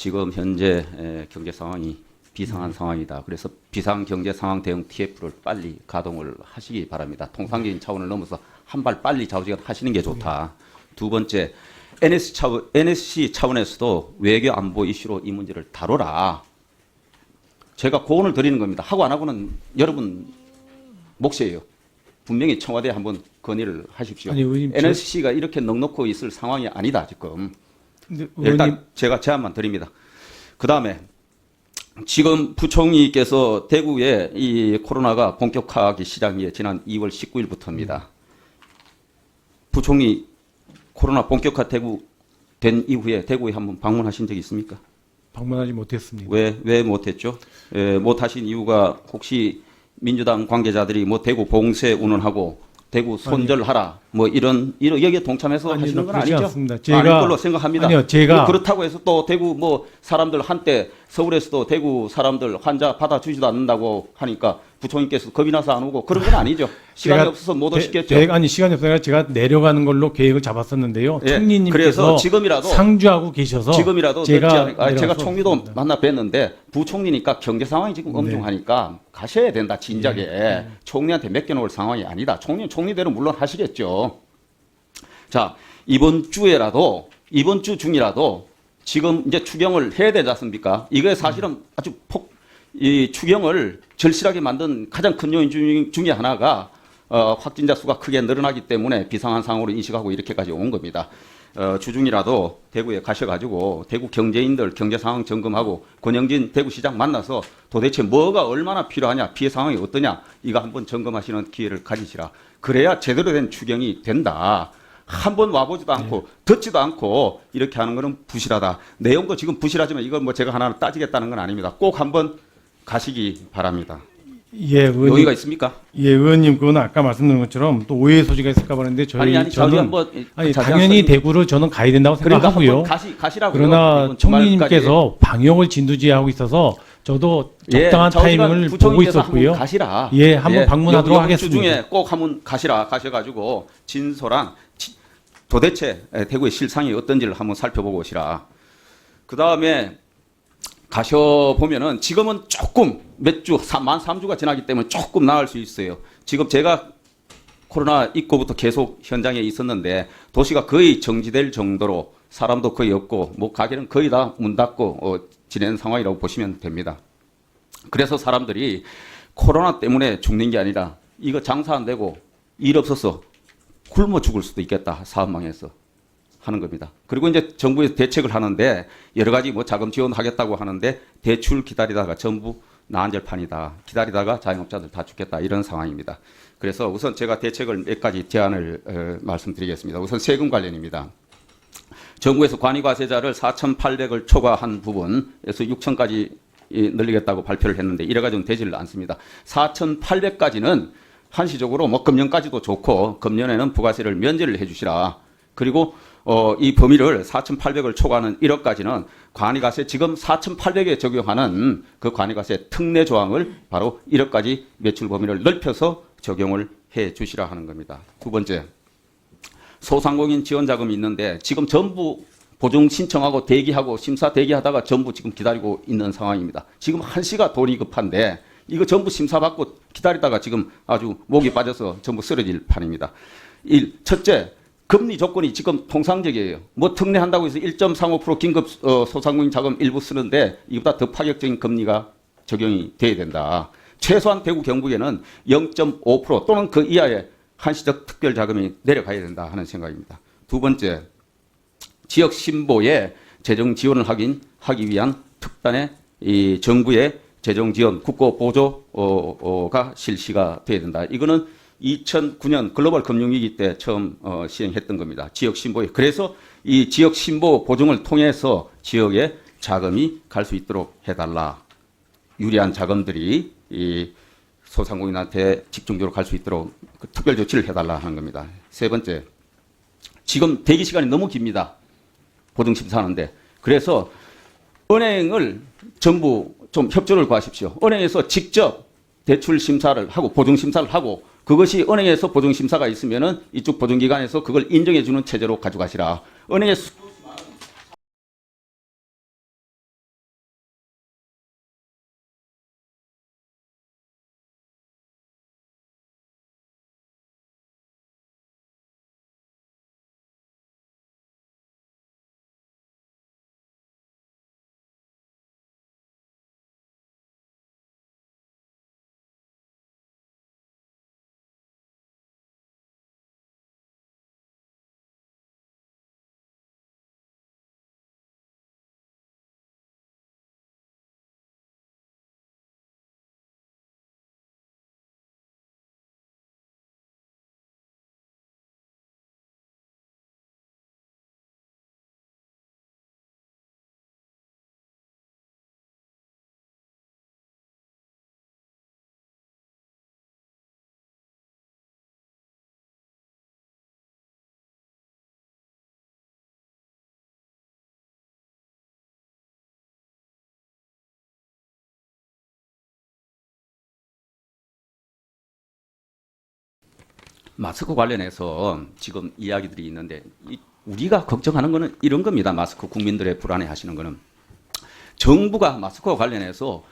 지금 현재 에, 경제 상황이 비상한 상황이다. 그래서 비상 경제 상황 대응 TF를 빨리 가동을 하시기 바랍니다. 통상적인 차원을 넘어서 한 발 빨리 좌우지간 하시는 게 좋다. 두 번째, NSC 차원, NSC 차원에서도 외교 안보 이슈로 이 문제를 다뤄라. 제가 고언을 드리는 겁니다. 하고 안 하고는 여러분 몫이에요. 분명히 청와대에 한번 건의를 하십시오. 아니, 의원님, 저- NSC가 이렇게 넉넉고 있을 상황이 아니다 지금. 근데 일단 의원님 제가 제안만 드립니다. 그 다음에 지금 부총리께서 대구에 이 코로나가 본격화하기 시작한 게 지난 2월 19일부터입니다. 부총리 코로나 본격화 대구 된 이후에 대구에 한번 방문하신 적이 있습니까? 방문하지 못했습니다. 왜, 왜 못했죠? 에, 못하신 이유가 혹시 민주당 관계자들이 뭐 대구 봉쇄 운운하고 대구 손절하라 뭐 이런 이런 여기에 동참해서 아니, 하시는 건 그렇지 아니죠? 않습니다. 아닐 제가- 걸로 생각합니다. 아니요, 제가- 뭐 그렇다고 해서 또 대구 뭐 사람들 한때 서울에서도 대구 사람들 환자 받아주지도 않는다고 하니까 부총리께서 겁이 나서 안 오고 그런 건 아니죠. 시간이 없어서 못 대- 오시겠죠. 제가 아니 시간이 없어서 제가 내려가는 걸로 계획을 잡았었는데요. 예, 총리님께서 그래서 지금이라도 상주하고 계셔서 지금이라도 제가. 아니, 제가 총리도 없습니다. 만나 뵀는데 부총리니까 경제 상황이 지금 네. 엄중하니까 가셔야 된다 진작에 총리한테 맡겨놓을 상황이 아니다. 총리는 총리대로 물론 하시겠죠. 자 이번 주에라도 이번 주 중이라도 지금 이제 추경을 해야 되지 않습니까? 이게 사실은 아주 폭 이 추경을 절실하게 만든 가장 큰 요인 중, 중에 하나가 어, 확진자 수가 크게 늘어나기 때문에 비상한 상황으로 인식하고 이렇게까지 온 겁니다. 어, 주중이라도 대구에 가셔가지고 대구 경제인들 경제 상황 점검하고 권영진 대구시장 만나서 도대체 뭐가 얼마나 필요하냐 피해 상황이 어떠냐 이거 한번 점검하시는 기회를 가지시라. 그래야 제대로 된 추경이 된다. 한 번 와보지도 않고 듣지도 않고 이렇게 하는 거는 부실하다. 내용도 지금 부실하지만 이걸 뭐 제가 하나 따지겠다는 건 아닙니다. 꼭 한번 가시기 바랍니다. 예, 의원님, 여기가 있습니까? 예, 의원님 그건 아까 말씀드린 것처럼 또 오해 소지가 있을까 보는데 저희 아니 아니 저는 한번 아니 당연히 대구를 저는 가야 된다고 그러니까 생각하고요. 가시 가시라고요. 그러나. 총리님께서 방역을 진두지휘하고 있어서 저도 예, 적당한 좌우지간 타이밍을 보고 있었고요. 가시라. 예, 한번 방문하도록 요- 요번 하겠습니다. 주중에 꼭 한번 가시라 가셔가지고 진솔한 지- 도대체 에, 대구의 실상이 어떤지를 한번 살펴보고 오시라. 그 다음에 가셔 보면은 지금은 조금 몇 주, 만 3주가 지나기 때문에 조금 나을 수 있어요. 지금 제가 코로나 입고부터 계속 현장에 있었는데 도시가 거의 정지될 정도로 사람도 거의 없고 뭐 가게는 거의 다 문 닫고 어, 지내는 상황이라고 보시면 됩니다. 그래서 사람들이 코로나 때문에 죽는 게 아니라 이거 장사 안 되고 일 없어서 굶어 죽을 수도 있겠다 사업망에서 하는 겁니다. 그리고 이제 정부에서 대책을 하는데 여러 가지 뭐 자금 지원하겠다고 하는데 대출 기다리다가 전부 나한절판이다. 기다리다가 자영업자들 다 죽겠다 이런 상황입니다. 그래서 우선 제가 대책을 몇 가지 제안을 어, 말씀드리겠습니다. 우선 세금 관련입니다. 정부에서 관이과세자를 4,800을 초과한 부분에서 6,000까지 늘리겠다고 발표를 했는데 이래 가지고는 되지를 않습니다. 4,800까지는 한시적으로 뭐 금년까지도 좋고 금년에는 부가세를 면제를 해 주시라. 그리고 어, 이 범위를 4,800을 초과하는 1억까지는 관이과세 지금 4,800에 적용하는 그 관이과세 특례 조항을 바로 1억까지 매출 범위를 넓혀서 적용을 해 주시라 하는 겁니다. 두 번째. 소상공인 지원 자금이 있는데 지금 전부 보증 신청하고 대기하고 심사 대기하다가 전부 지금 기다리고 있는 상황입니다. 지금 한시가 돈이 급한데 이거 전부 심사 받고 기다리다가 지금 아주 목이 빠져서 전부 쓰러질 판입니다. 일 첫째 금리 조건이 지금 통상적이에요. 뭐 특례한다고 해서 1.35% 긴급 어, 소상공인 자금 일부 쓰는데 이보다 더 파격적인 금리가 적용이 돼야 된다. 최소한 대구 경북에는 0.5% 또는 그 이하의 한시적 특별 자금이 내려가야 된다 하는 생각입니다. 두 번째, 지역 신보에 재정 지원을 하긴 하기 위한 특단의 이 정부의 재정 지원 국고 보조가 실시가 돼야 된다. 이거는 2009년 글로벌 금융위기 때 처음 어, 시행했던 겁니다. 지역 신보에 그래서 이 지역 신보 보증을 통해서 지역에 자금이 갈 수 있도록 해달라. 유리한 자금들이 이 소상공인한테 집중적으로 갈 수 있도록 그 특별 조치를 해달라 하는 겁니다. 세 번째, 지금 대기 시간이 너무 깁니다. 보증 심사하는데 그래서 은행을 전부 좀 협조를 구하십시오. 은행에서 직접 대출 심사를 하고 보증 심사를 하고 그것이 은행에서 보증 심사가 있으면은 이쪽 보증 기관에서 그걸 인정해 주는 체제로 가져가시라. 은행에 마스크 관련해서 지금 이야기들이 있는데 이- 우리가 걱정하는 거는 이런 겁니다. 마스크 국민들의 불안해 하시는 거는 정부가 마스크와 관련해서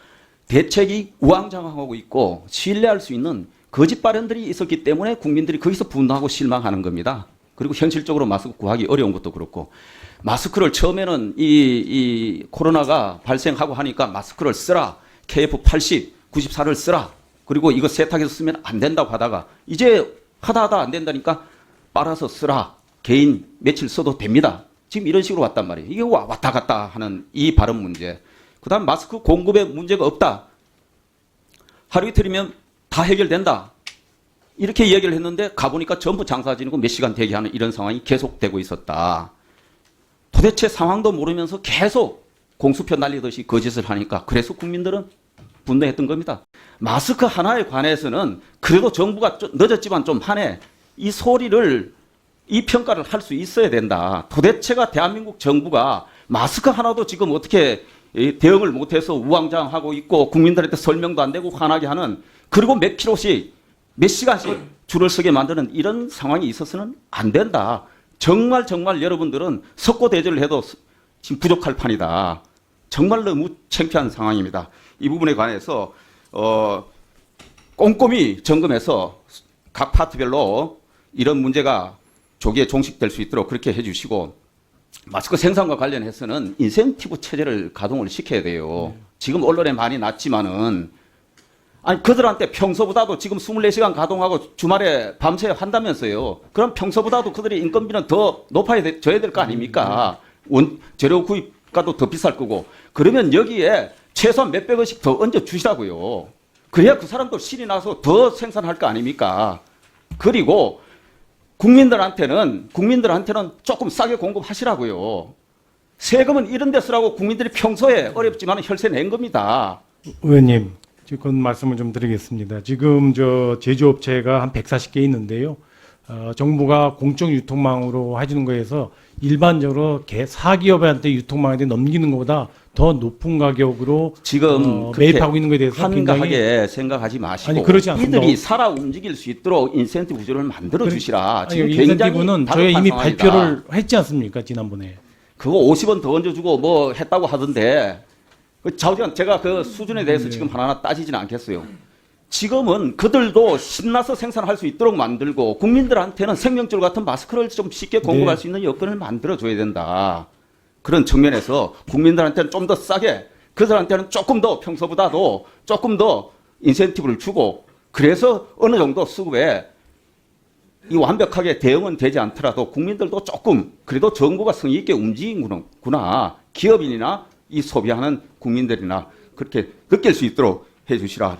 대책이 우왕좌왕하고 있고 신뢰할 수 있는 거짓 발언들이 있었기 때문에 국민들이 거기서 분노하고 실망하는 겁니다. 그리고 현실적으로 마스크 구하기 어려운 것도 그렇고 마스크를 처음에는 이, 이 코로나가 발생하고 하니까 마스크를 쓰라 KF80, 94를 쓰라 그리고 이거 세탁해서 쓰면 안 된다고 하다가 이제 하다 하다 안 된다니까 빨아서 쓰라 개인 며칠 써도 됩니다. 지금 이런 식으로 왔단 말이에요. 이게 와- 왔다 갔다 하는 이 발언 문제. 그 다음 마스크 공급에 문제가 없다. 하루 이틀이면 다 해결된다. 이렇게 이야기를 했는데 가보니까 전부 장사 지르고 몇 시간 대기하는 이런 상황이 계속되고 있었다. 도대체 상황도 모르면서 계속 공수표 날리듯이 거짓을 하니까 그래서 국민들은 분노했던 겁니다. 마스크 하나에 관해서는 그래도 정부가 좀 늦었지만 좀 하네. 이 소리를 이 평가를 할 수 있어야 된다. 도대체가 대한민국 정부가 마스크 하나도 지금 어떻게 이 대응을 못해서 우왕좌왕하고 있고 국민들한테 설명도 안 되고 화나게 하는 그리고 몇 킬로씩 몇 시간씩 줄을 서게 만드는 이런 상황이 있어서는 안 된다. 정말 정말 여러분들은 석고 대절을 해도 지금 부족할 판이다. 정말 너무 창피한 상황입니다. 이 부분에 관해서 어, 꼼꼼히 점검해서 각 파트별로 이런 문제가 조기에 종식될 수 있도록 그렇게 해주시고 마스크 생산과 관련해서는 인센티브 체제를 가동을 시켜야 돼요. 지금 언론에 많이 났지만은 아니 그들한테 평소보다도 지금 24시간 가동하고 주말에 밤새 한다면서요. 그럼 평소보다도 그들의 인건비는 더 높아야 돼, 져야 될 거 아닙니까? 원 재료 구입가도 더 비쌀 거고 그러면 여기에 최소한 몇백 원씩 더 얹어 주시라고요. 그래야 그 사람도 신이 나서 더 생산할 거 아닙니까? 그리고 국민들한테는 국민들한테는 조금 싸게 공급하시라고요. 세금은 이런 데 쓰라고 국민들이 평소에 어렵지만 혈세 낸 겁니다. 의원님, 지금 말씀을 좀 드리겠습니다. 지금 저 제조업체가 한 140개 있는데요. 어, 정부가 공적 유통망으로 해주는 거에서 일반적으로 개 사기업한테 유통망한테 넘기는 것보다 더 높은 가격으로 지금 어, 매입하고 있는 것에 대해서 한가하게 생각하지 마시고 아니, 그렇지 않습니다. 이들이 살아 움직일 수 있도록 인센티브 구조를 만들어 그래- 주시라. 아니, 지금 굉장히 인센티브는 다급한 이미 상황이다. 발표를 했지 않습니까 지난번에 그거 50원 더 얹어주고 뭐 했다고 하던데 그 제가 그 수준에 대해서 네. 지금 하나하나 따지지는 않겠어요. 지금은 그들도 신나서 생산할 수 있도록 만들고 국민들한테는 생명줄 같은 마스크를 좀 쉽게 공급할 네. 수 있는 여건을 만들어 줘야 된다. 그런 측면에서 국민들한테는 좀 더 싸게 그들한테는 조금 더 평소보다도 조금 더 인센티브를 주고 그래서 어느 정도 수급에 이 완벽하게 대응은 되지 않더라도 국민들도 조금 그래도 정부가 성의 있게 움직이는구나 기업인이나 이 소비하는 국민들이나 그렇게 느낄 수 있도록 해주시라